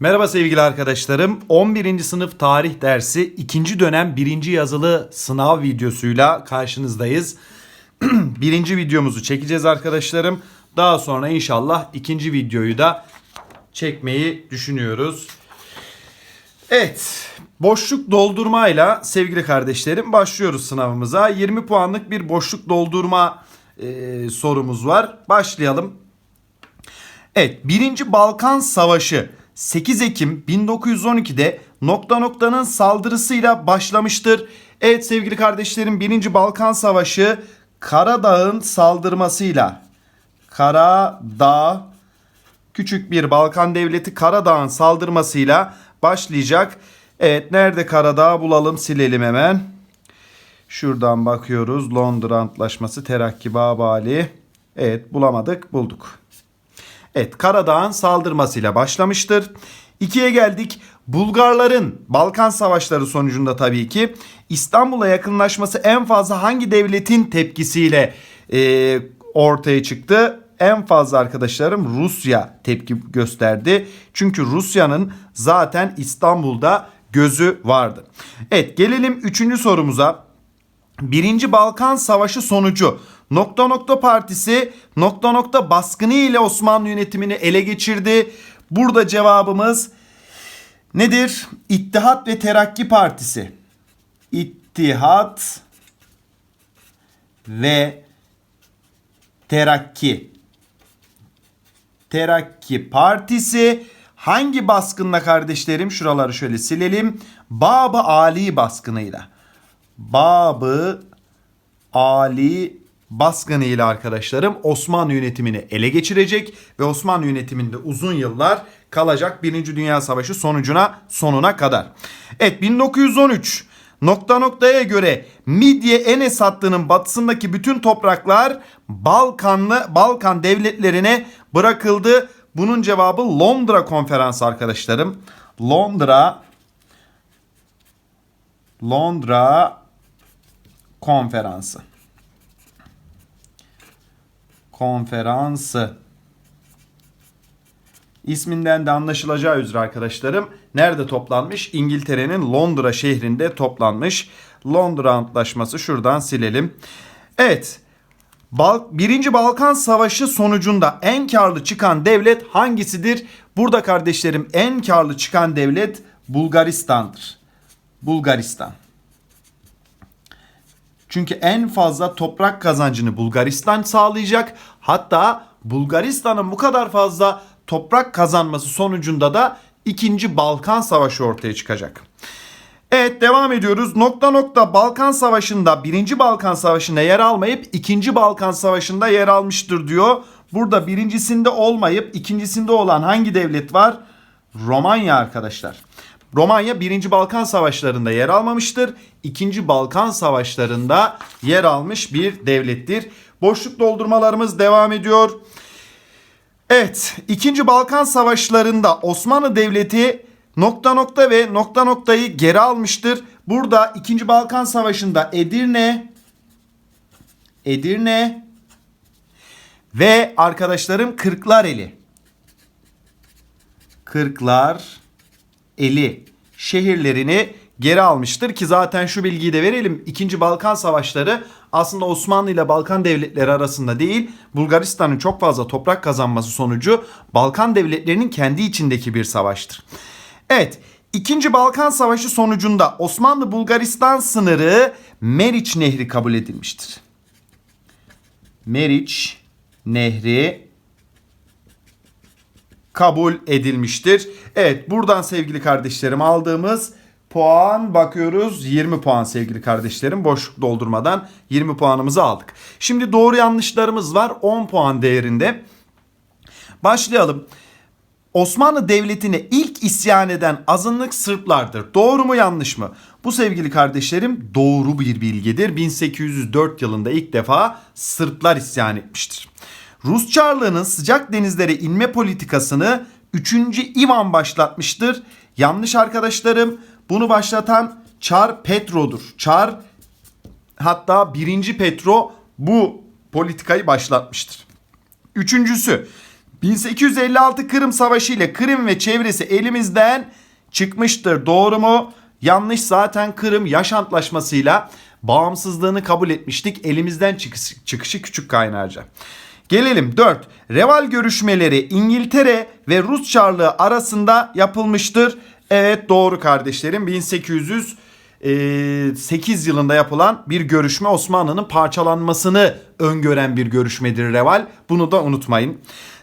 Merhaba sevgili arkadaşlarım. 11. sınıf tarih dersi 2. dönem 1. yazılı sınav videosuyla karşınızdayız. Birinci videomuzu çekeceğiz arkadaşlarım. Daha sonra inşallah ikinci videoyu da çekmeyi düşünüyoruz. Evet, boşluk doldurmayla sevgili kardeşlerim başlıyoruz sınavımıza. 20 puanlık bir boşluk doldurma e, sorumuz var. Başlayalım. Evet, 1. Balkan Savaşı 8 Ekim 1912'de nokta noktanın saldırısıyla başlamıştır. Evet sevgili kardeşlerim 1. Balkan Savaşı Karadağ'ın saldırmasıyla Karadağ küçük bir Balkan devleti Karadağ'ın saldırmasıyla başlayacak. Evet nerede Karadağ bulalım silelim hemen. Şuradan bakıyoruz Londra Antlaşması Terakki Babali. Evet bulamadık bulduk. Evet Karadağ'ın saldırmasıyla başlamıştır. İkiye geldik. Bulgarların Balkan Savaşları sonucunda tabii ki İstanbul'a yakınlaşması en fazla hangi devletin tepkisiyle e, ortaya çıktı? En fazla arkadaşlarım Rusya tepki gösterdi. Çünkü Rusya'nın zaten İstanbul'da gözü vardı. Evet gelelim üçüncü sorumuza. Birinci Balkan Savaşı sonucu nokta nokta partisi nokta nokta baskını ile Osmanlı yönetimini ele geçirdi. Burada cevabımız nedir? İttihat ve Terakki Partisi. İttihat ve Terakki. Terakki Partisi hangi baskınla kardeşlerim? Şuraları şöyle silelim. Babı Ali baskınıyla. Babı Ali baskınıyla arkadaşlarım Osmanlı yönetimini ele geçirecek ve Osmanlı yönetiminde uzun yıllar kalacak Birinci Dünya Savaşı sonucuna sonuna kadar. Evet 1913 nokta noktaya göre Midye Enes hattının batısındaki bütün topraklar Balkanlı Balkan devletlerine bırakıldı. Bunun cevabı Londra konferansı arkadaşlarım. Londra Londra konferansı. Konferansı. İsminden de anlaşılacağı üzere arkadaşlarım nerede toplanmış? İngiltere'nin Londra şehrinde toplanmış. Londra Antlaşması şuradan silelim. Evet. Bal Birinci Balkan Savaşı sonucunda en karlı çıkan devlet hangisidir? Burada kardeşlerim en karlı çıkan devlet Bulgaristan'dır. Bulgaristan. Çünkü en fazla toprak kazancını Bulgaristan sağlayacak. Hatta Bulgaristan'ın bu kadar fazla toprak kazanması sonucunda da 2. Balkan Savaşı ortaya çıkacak. Evet devam ediyoruz. Nokta nokta Balkan Savaşı'nda 1. Balkan Savaşı'nda yer almayıp 2. Balkan Savaşı'nda yer almıştır diyor. Burada birincisinde olmayıp ikincisinde olan hangi devlet var? Romanya arkadaşlar. Romanya 1. Balkan Savaşları'nda yer almamıştır. 2. Balkan Savaşları'nda yer almış bir devlettir. Boşluk doldurmalarımız devam ediyor. Evet, 2. Balkan Savaşları'nda Osmanlı Devleti nokta nokta ve nokta noktayı geri almıştır. Burada 2. Balkan Savaşı'nda Edirne Edirne ve arkadaşlarım Kırklareli Kırklar eli şehirlerini geri almıştır ki zaten şu bilgiyi de verelim. İkinci Balkan Savaşları aslında Osmanlı ile Balkan devletleri arasında değil, Bulgaristan'ın çok fazla toprak kazanması sonucu Balkan devletlerinin kendi içindeki bir savaştır. Evet, İkinci Balkan Savaşı sonucunda Osmanlı Bulgaristan sınırı Meriç Nehri kabul edilmiştir. Meriç Nehri kabul edilmiştir. Evet buradan sevgili kardeşlerim aldığımız puan bakıyoruz 20 puan sevgili kardeşlerim boşluk doldurmadan 20 puanımızı aldık. Şimdi doğru yanlışlarımız var 10 puan değerinde. Başlayalım. Osmanlı Devleti'ne ilk isyan eden azınlık Sırplardır. Doğru mu yanlış mı? Bu sevgili kardeşlerim doğru bir bilgidir. 1804 yılında ilk defa Sırplar isyan etmiştir. Rus Çarlığı'nın sıcak denizlere inme politikasını 3. Ivan başlatmıştır. Yanlış arkadaşlarım. Bunu başlatan Çar Petro'dur. Çar hatta 1. Petro bu politikayı başlatmıştır. Üçüncüsü 1856 Kırım Savaşı ile Kırım ve çevresi elimizden çıkmıştır. Doğru mu? Yanlış zaten Kırım Yaş Antlaşması'yla bağımsızlığını kabul etmiştik. Elimizden çıkışı, çıkışı küçük kaynarca. Gelelim 4. Reval görüşmeleri İngiltere ve Rus Çarlığı arasında yapılmıştır. Evet doğru kardeşlerim 1808 yılında yapılan bir görüşme Osmanlı'nın parçalanmasını öngören bir görüşmedir Reval. Bunu da unutmayın.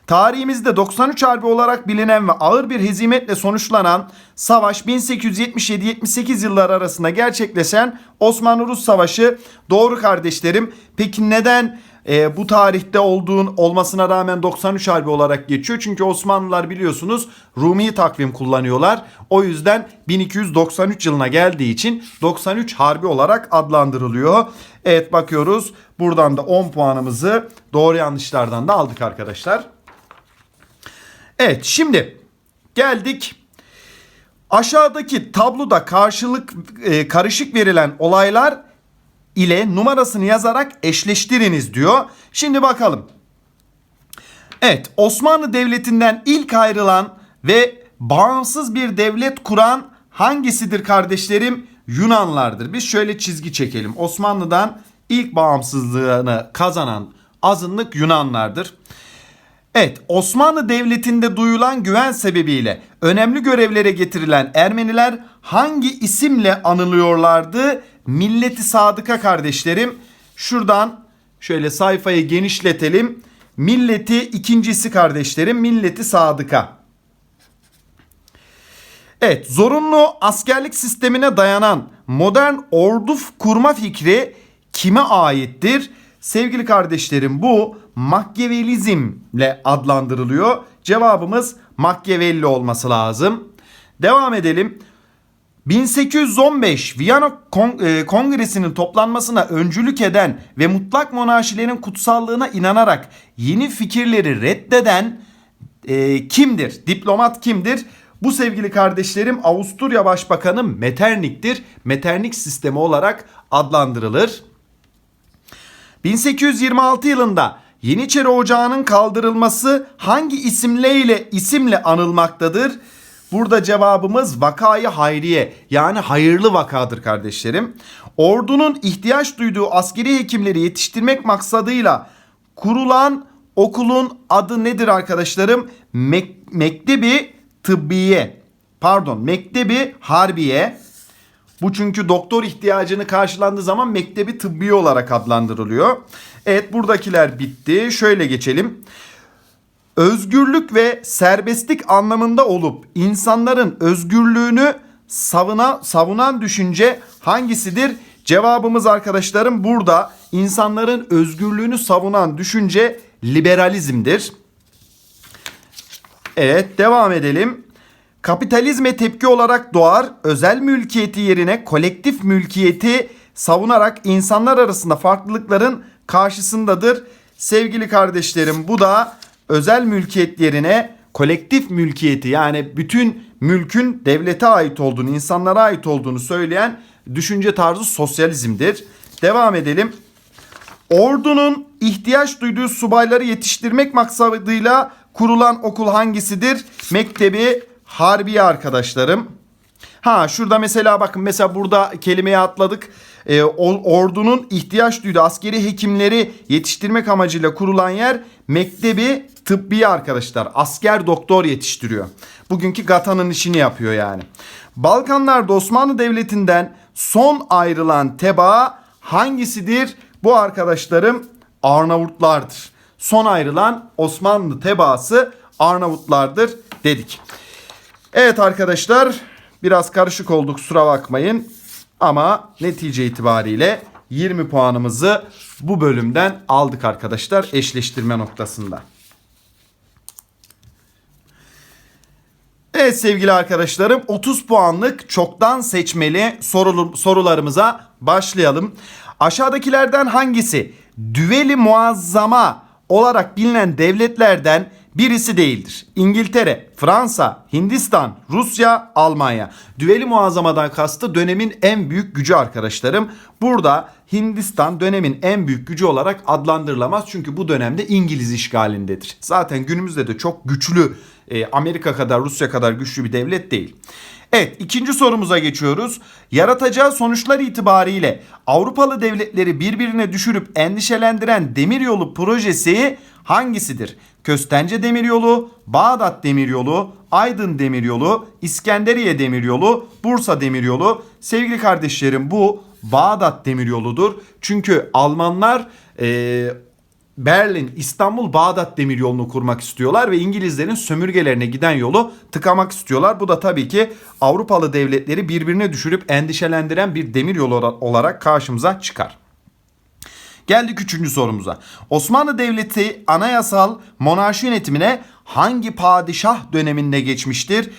Tarihimizde 93 Harbi olarak bilinen ve ağır bir hezimetle sonuçlanan savaş 1877-78 yılları arasında gerçekleşen Osmanlı-Rus Savaşı. Doğru kardeşlerim. Peki neden e, bu tarihte olduğun olmasına rağmen 93 Harbi olarak geçiyor? Çünkü Osmanlılar biliyorsunuz Rumi takvim kullanıyorlar. O yüzden 1293 yılına geldiği için 93 Harbi olarak adlandırılıyor. Evet bakıyoruz. Buradan da 10 puanımızı doğru yanlışlardan da aldık arkadaşlar. Evet şimdi geldik aşağıdaki tabloda karşılık e, karışık verilen olaylar ile numarasını yazarak eşleştiriniz diyor. Şimdi bakalım. Evet Osmanlı Devleti'nden ilk ayrılan ve bağımsız bir devlet kuran hangisidir kardeşlerim? Yunanlardır. Biz şöyle çizgi çekelim. Osmanlı'dan ilk bağımsızlığını kazanan azınlık Yunanlardır. Evet, Osmanlı Devleti'nde duyulan güven sebebiyle önemli görevlere getirilen Ermeniler hangi isimle anılıyorlardı? Milleti Sadıka kardeşlerim. Şuradan şöyle sayfayı genişletelim. Milleti ikincisi kardeşlerim, Milleti Sadıka. Evet, zorunlu askerlik sistemine dayanan modern ordu kurma fikri kime aittir? Sevgili kardeşlerim bu Machiavellizmle adlandırılıyor. Cevabımız Machiavelli olması lazım. Devam edelim. 1815 Viyana e, Kongresi'nin toplanmasına öncülük eden ve mutlak monarşilerin kutsallığına inanarak yeni fikirleri reddeden e, kimdir? Diplomat kimdir? Bu sevgili kardeşlerim Avusturya Başbakanı Metternich'tir. Metternich sistemi olarak adlandırılır. 1826 yılında Yeniçeri Ocağı'nın kaldırılması hangi isimle isimle anılmaktadır? Burada cevabımız vakayı hayriye yani hayırlı vakadır kardeşlerim. Ordunun ihtiyaç duyduğu askeri hekimleri yetiştirmek maksadıyla kurulan okulun adı nedir arkadaşlarım? Mek- Mektebi Tıbbiye. Pardon, Mektebi Harbiye. Bu çünkü doktor ihtiyacını karşılandığı zaman mektebi tıbbi olarak adlandırılıyor. Evet buradakiler bitti. Şöyle geçelim. Özgürlük ve serbestlik anlamında olup insanların özgürlüğünü savuna, savunan düşünce hangisidir? Cevabımız arkadaşlarım burada insanların özgürlüğünü savunan düşünce liberalizmdir. Evet devam edelim. Kapitalizme tepki olarak doğar, özel mülkiyeti yerine kolektif mülkiyeti savunarak insanlar arasında farklılıkların karşısındadır. Sevgili kardeşlerim bu da özel mülkiyet yerine kolektif mülkiyeti yani bütün mülkün devlete ait olduğunu, insanlara ait olduğunu söyleyen düşünce tarzı sosyalizmdir. Devam edelim. Ordunun ihtiyaç duyduğu subayları yetiştirmek maksadıyla kurulan okul hangisidir? Mektebi Harbiye arkadaşlarım. Ha şurada mesela bakın mesela burada kelimeye atladık. Ee, ordunun ihtiyaç duyduğu askeri hekimleri yetiştirmek amacıyla kurulan yer Mektebi Tıbbiye arkadaşlar. Asker doktor yetiştiriyor. Bugünkü GATA'nın işini yapıyor yani. Balkanlarda Osmanlı Devleti'nden son ayrılan tebaa hangisidir? Bu arkadaşlarım Arnavutlardır. Son ayrılan Osmanlı tebaası Arnavutlardır dedik. Evet arkadaşlar biraz karışık olduk kusura bakmayın. Ama netice itibariyle 20 puanımızı bu bölümden aldık arkadaşlar eşleştirme noktasında. Evet sevgili arkadaşlarım 30 puanlık çoktan seçmeli sorularımıza başlayalım. Aşağıdakilerden hangisi düveli muazzama olarak bilinen devletlerden birisi değildir. İngiltere, Fransa, Hindistan, Rusya, Almanya. Düveli muazzamadan kastı dönemin en büyük gücü arkadaşlarım. Burada Hindistan dönemin en büyük gücü olarak adlandırılamaz. Çünkü bu dönemde İngiliz işgalindedir. Zaten günümüzde de çok güçlü e, Amerika kadar Rusya kadar güçlü bir devlet değil. Evet ikinci sorumuza geçiyoruz. Yaratacağı sonuçlar itibariyle Avrupalı devletleri birbirine düşürüp endişelendiren demiryolu projesi hangisidir? Köstence Demiryolu, Bağdat Demiryolu, Aydın Demiryolu, İskenderiye Demiryolu, Bursa Demiryolu. Sevgili kardeşlerim bu Bağdat Demiryolu'dur. Çünkü Almanlar e, Berlin, İstanbul, Bağdat demiryolunu kurmak istiyorlar ve İngilizlerin sömürgelerine giden yolu tıkamak istiyorlar. Bu da tabii ki Avrupalı devletleri birbirine düşürüp endişelendiren bir demiryolu olarak karşımıza çıkar. Geldik üçüncü sorumuza. Osmanlı Devleti anayasal monarşi yönetimine hangi padişah döneminde geçmiştir?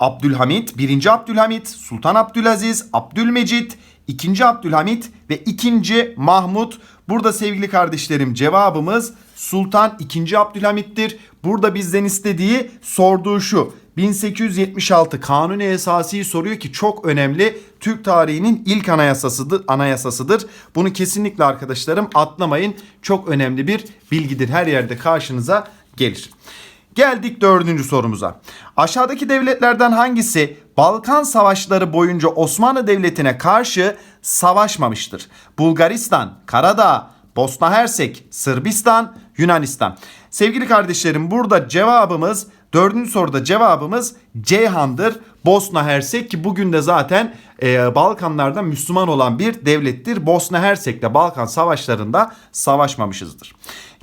Abdülhamit, 1. Abdülhamit, Sultan Abdülaziz, Abdülmecit, 2. Abdülhamit ve 2. Mahmut. Burada sevgili kardeşlerim cevabımız Sultan 2. Abdülhamit'tir. Burada bizden istediği sorduğu şu. 1876 Kanuni Esasi'yi soruyor ki çok önemli. Türk tarihinin ilk anayasasıdır, anayasasıdır. Bunu kesinlikle arkadaşlarım atlamayın. Çok önemli bir bilgidir. Her yerde karşınıza gelir. Geldik dördüncü sorumuza. Aşağıdaki devletlerden hangisi Balkan savaşları boyunca Osmanlı Devleti'ne karşı savaşmamıştır? Bulgaristan, Karadağ, Bosna Hersek, Sırbistan, Yunanistan. Sevgili kardeşlerim burada cevabımız dördüncü soruda cevabımız Ceyhan'dır. Bosna Hersek ki bugün de zaten e, Balkanlarda Müslüman olan bir devlettir. Bosna Hersek'te Balkan savaşlarında savaşmamışızdır.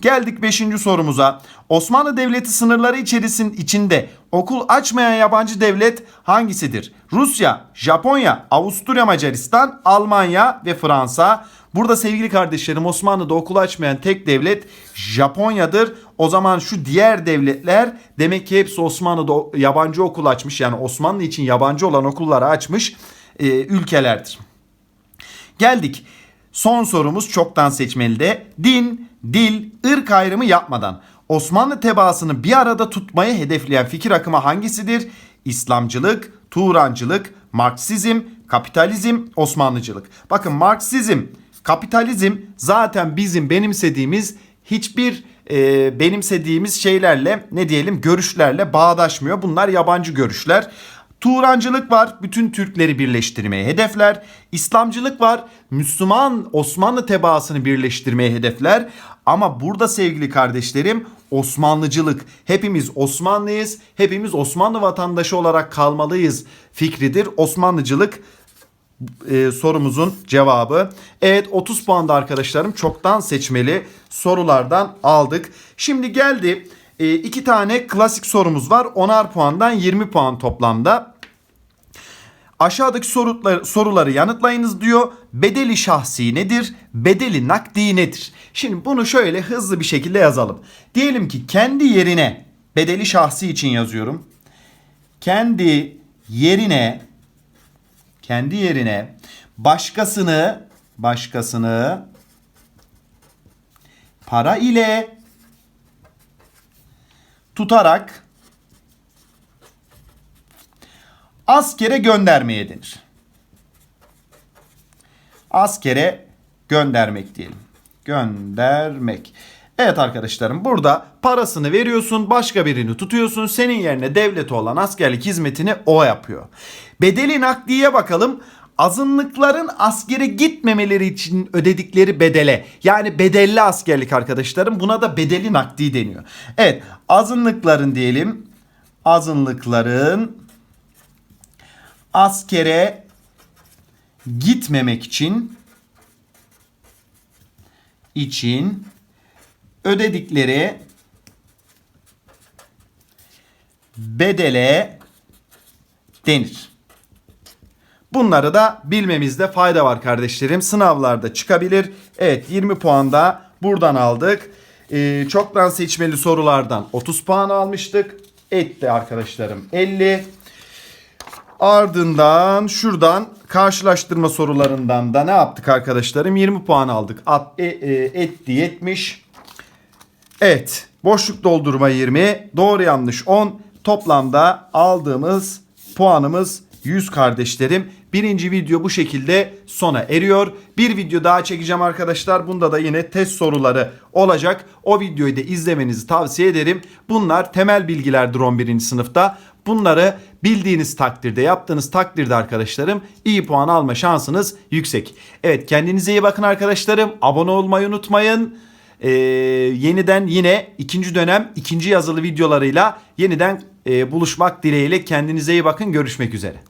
Geldik 5. sorumuza. Osmanlı Devleti sınırları içerisinin içinde okul açmayan yabancı devlet hangisidir? Rusya, Japonya, Avusturya Macaristan, Almanya ve Fransa. Burada sevgili kardeşlerim Osmanlı'da okul açmayan tek devlet Japonya'dır. O zaman şu diğer devletler demek ki hepsi Osmanlı'da yabancı okul açmış. Yani Osmanlı için yabancı olan okulları açmış e, ülkelerdir. Geldik. Son sorumuz çoktan seçmeli de. Din, dil, ırk ayrımı yapmadan Osmanlı tebaasını bir arada tutmayı hedefleyen fikir akımı hangisidir? İslamcılık, Turancılık, Marksizm, kapitalizm, Osmanlıcılık. Bakın Marksizm, kapitalizm zaten bizim benimsediğimiz hiçbir e, benimsediğimiz şeylerle ne diyelim görüşlerle bağdaşmıyor. Bunlar yabancı görüşler. Turancılık var. Bütün Türkleri birleştirmeye hedefler. İslamcılık var. Müslüman Osmanlı tebaasını birleştirmeye hedefler. Ama burada sevgili kardeşlerim Osmanlıcılık. Hepimiz Osmanlıyız. Hepimiz Osmanlı vatandaşı olarak kalmalıyız fikridir. Osmanlıcılık e, sorumuzun cevabı. Evet 30 puanda arkadaşlarım çoktan seçmeli sorulardan aldık. Şimdi geldi e, iki tane klasik sorumuz var. 10'ar puandan 20 puan toplamda. Aşağıdaki soruları, soruları yanıtlayınız diyor. Bedeli şahsi nedir? Bedeli nakdi nedir? Şimdi bunu şöyle hızlı bir şekilde yazalım. Diyelim ki kendi yerine bedeli şahsi için yazıyorum. Kendi yerine kendi yerine başkasını başkasını para ile tutarak askere göndermeye denir. Askere göndermek diyelim. Göndermek. Evet arkadaşlarım burada parasını veriyorsun başka birini tutuyorsun senin yerine devleti olan askerlik hizmetini o yapıyor. Bedeli nakdiye bakalım azınlıkların askere gitmemeleri için ödedikleri bedele yani bedelli askerlik arkadaşlarım buna da bedeli nakdi deniyor. Evet azınlıkların diyelim azınlıkların askere gitmemek için için ödedikleri bedele denir. Bunları da bilmemizde fayda var kardeşlerim. Sınavlarda çıkabilir. Evet 20 puan da buradan aldık. Ee, çoktan seçmeli sorulardan 30 puan almıştık. Etti arkadaşlarım 50. Ardından şuradan karşılaştırma sorularından da ne yaptık arkadaşlarım? 20 puan aldık. At, e, e, etti 70. Evet Boşluk doldurma 20. Doğru yanlış 10. Toplamda aldığımız puanımız 100 kardeşlerim. Birinci video bu şekilde sona eriyor. Bir video daha çekeceğim arkadaşlar. Bunda da yine test soruları olacak. O videoyu da izlemenizi tavsiye ederim. Bunlar temel bilgilerdir 11. sınıfta. Bunları bildiğiniz takdirde, yaptığınız takdirde arkadaşlarım iyi puan alma şansınız yüksek. Evet kendinize iyi bakın arkadaşlarım. Abone olmayı unutmayın. Ee, yeniden yine ikinci dönem ikinci yazılı videolarıyla yeniden e, buluşmak dileğiyle kendinize iyi bakın. Görüşmek üzere.